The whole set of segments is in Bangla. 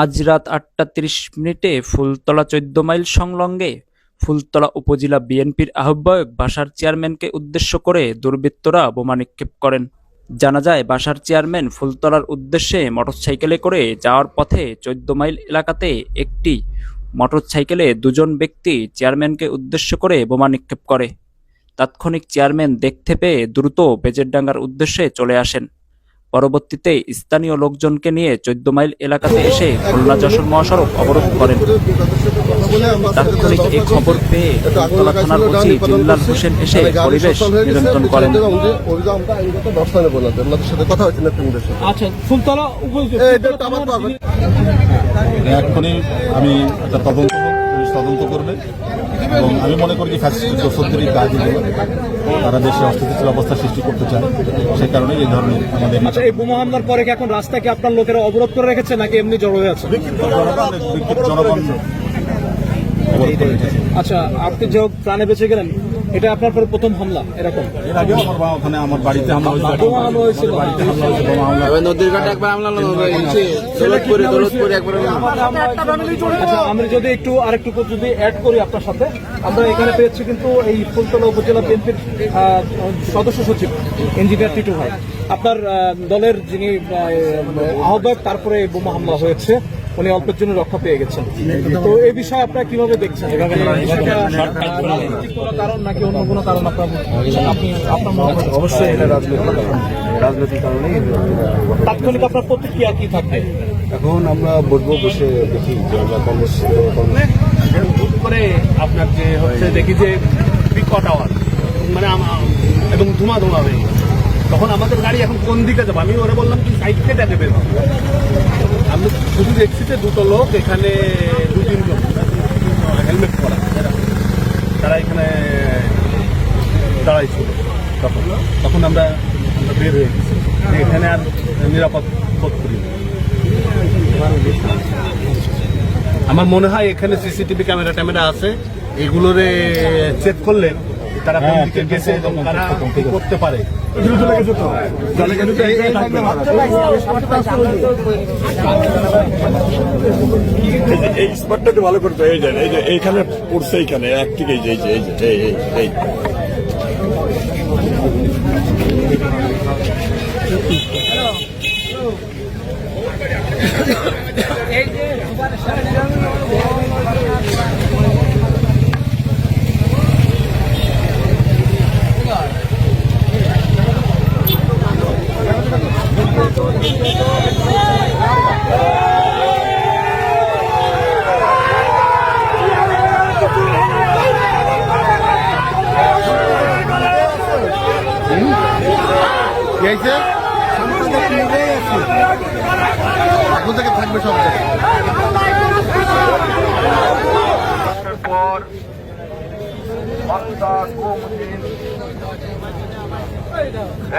আজ রাত আটটা তিরিশ মিনিটে ফুলতলা চোদ্দ মাইল সংলগ্নে ফুলতলা উপজেলা বিএনপির আহ্বায়ক বাসার চেয়ারম্যানকে উদ্দেশ্য করে দুর্বৃত্তরা বোমা নিক্ষেপ করেন। জানা যায়, বাসার চেয়ারম্যান ফুলতলার উদ্দেশ্যে মোটরসাইকেলে করে যাওয়ার পথে চোদ্দ মাইল এলাকাতে একটি মোটরসাইকেলে দুজন ব্যক্তি চেয়ারম্যানকে উদ্দেশ্য করে বোমা নিক্ষেপ করে। তাৎক্ষণিক চেয়ারম্যান দেখতে পেয়ে দ্রুত বেজেরডাঙ্গার উদ্দেশ্যে চলে আসেন। পরবর্তীতে স্থানীয় লোকজনকে নিয়ে চোদ্দ মাইল এলাকাতে এসে খুলনা যশোর মহাসড়ক অবরোধ করেন। তাৎক্ষণিক এই খবর পেয়ে থানার ওসি জিল্লাল হোসেন এসে পরিবেশ নিয়ন্ত্রণ করেন। আচ্ছা। এক্ষুনি আমি একটা তদন্ত তদন্ত করবে। এবং আমি মনে করি যে দোষত্বেরই কাজ তারা দেশে অস্থিতিশীল অবস্থা সৃষ্টি করতে চায়। সেই কারণে এই ধরনের আমাদের আচ্ছা এই বোমা হামলার পরে কি এখন রাস্তাকে আপনার লোকেরা অবরোধ করে রেখেছে নাকি এমনি জড়ো হয়ে আছে? জনগণ। আচ্ছা আপনি যে হোক প্রাণে বেঁচে গেলেন এটা আপনার পরে প্রথম হামলা এরকম। এর আগেও আমার বা ওখানে আমার বাড়িতে হামলা হয়েছিল। হামলা হয়েছিল। বাড়িতে হামলা হয়েছিল হামলা নদীর ঘাটে একবার দৌলতপুরে দৌলতপুরে একবার আচ্ছা আমরা যদি একটু আরেকটু যদি অ্যাড করি আপনার সাথে আমরা এখানে পেয়েছি কিন্তু এই ফুলতলা উপজেলা বিএনপির আহ, সদস্য সচিব ইঞ্জিনিয়ার টিটু ভাই। আপনার আহ, দলের যিনি আহ, আহ্বায়ক তারপরে এই বোমা হামলা হয়েছে। উনি অল্পের জন্য রক্ষা পেয়ে গেছেন। তো এই বিষয়ে আপনারা কীভাবে দেখছেন? কারণ নাকি অন্য কোনো কারণ আপনার আপনার অবশ্যই এটা রাজনৈতিক কারণ। রাজনৈতিক কারণেই তাৎক্ষণিক আপনার প্রতিক্রিয়া কি থাকবে? এখন আমরা বসবো বসে দেখি কংগ্রেস হুট করে আপনার যে হচ্ছে দেখি যে বিকট আওয়াজ মানে এবং ধুমা ধুমা হয়ে গেছে। তখন আমাদের গাড়ি এখন কোন দিকে যাব? আমি ওরা বললাম কি সাইড কেটে দেবে আমি শুধু দেখছি যে দুটো লোক এখানে দু তিন লোক হেলমেট পরা তারা এখানে দাঁড়াইছিল তখন। তখন আমরা বের হয়ে গেছি। এখানে আর নিরাপদ বোধ করি আমার মনে হয় এখানে সিসিটিভি ক্যামেরা ট্যামেরা আছে। এগুলোরে চেক করলে তারা কোন গেছে এবং তারা করতে পারে। এই স্পটটা একটু ভালো করতে এই যে এই যে, এইখানে পড়ছে এইখানে, এক থেকে এই যে এই যে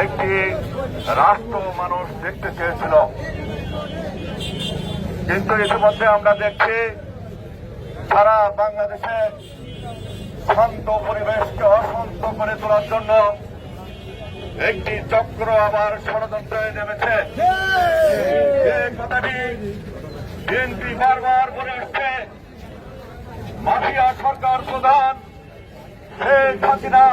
একটি রাষ্ট্র মানুষ দেখতে চেয়েছিল। কিন্তু ইতিমধ্যে আমরা দেখছি সারা বাংলাদেশে শান্ত পরিবেশকে অশান্ত করে তোলার জন্য একটি চক্র আবার ষড়যন্ত্রে নেমেছে। কথাটি বিএনপি বারবার বলে আসছে মাফিয়া সরকার প্রধান শেখ হাসিনা।